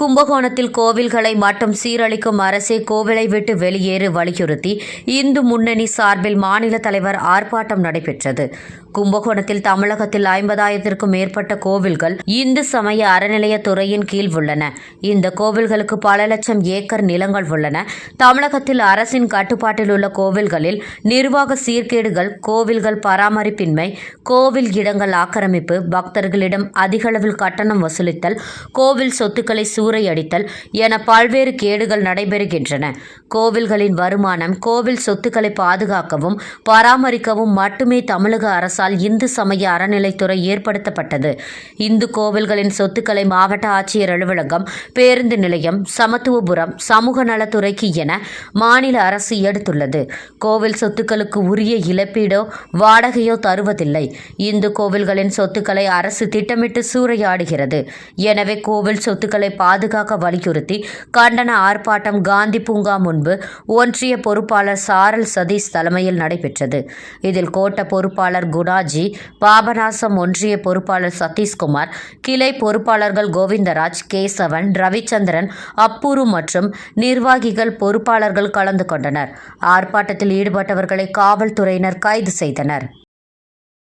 கும்பகோணத்தில் கோவில்களை மட்டும் சீரழிக்கும் அரசே கோவிலை விட்டு வெளியேறு வலியுறுத்தி இந்து முன்னணி சார்பில் மாநில தலைவர் ஆர்ப்பாட்டம் நடைபெற்றது. கும்பகோணத்தில் தமிழகத்தில் ஐம்பதாயிரத்திற்கும் மேற்பட்ட கோவில்கள் இந்து சமய அறநிலையத்துறையின் கீழ் உள்ளன. இந்த கோவில்களுக்கு பல லட்சம் ஏக்கர் நிலங்கள் உள்ளன. தமிழகத்தில் அரசின் கட்டுப்பாட்டில் உள்ள கோவில்களில் நிர்வாக சீர்கேடுகள் கோவில்கள் பராமரிப்பின்மை கோவில் இடங்கள் ஆக்கிரமிப்பு பக்தர்களிடம் அதிகளவில் கட்டணம் வசூலித்தல் கோவில் சொத்துக்களை சூறையடித்தல் என பல்வேறு கேடுகள் நடைபெறுகின்றன. கோவில்களின் வருமானம் கோவில் சொத்துக்களை பாதுகாக்கவும் பராமரிக்கவும் மட்டுமே தமிழக அரசால் இந்து சமய அறநிலைத்துறை ஏற்படுத்தப்பட்டது. இந்து கோவில்களின் சொத்துக்களை மாவட்ட ஆட்சியர் அலுவலகம் பேருந்து நிலையம் சமத்துவபுரம் சமூக நலத்துறைக்கு என மாநில அரசு எடுத்துள்ளது. கோவில் சொத்துக்களுக்கு உரிய இழப்பீடோ வாடகையோ தருவதில்லை. இந்து கோவில்களின் சொத்துக்களை அரசு திட்டமிட்டு சூறையாடுகிறது. எனவே கோவில் சொத்துக்களை பாதுகாக்க வலியுறுத்தி கண்டன ஆர்ப்பாட்டம் காந்தி பூங்கா முன்பு ஒன்றிய பொறுப்பாளர் சாரல் சதீஷ் தலைமையில் நடைபெற்றது. இதில் கோட்ட பொறுப்பாளர் குணாஜி பாபநாசம் ஒன்றிய பொறுப்பாளர் சதீஷ்குமார் கிளை பொறுப்பாளர்கள் கோவிந்தராஜ் கேசவன் ரவிச்சந்திரன் அப்புரு மற்றும் நிர்வாகிகள் பொறுப்பாளர்கள் கலந்து கொண்டனர். ஆர்ப்பாட்டத்தில் ஈடுபட்டவர்களை காவல்துறையினர் கைது செய்தனர்.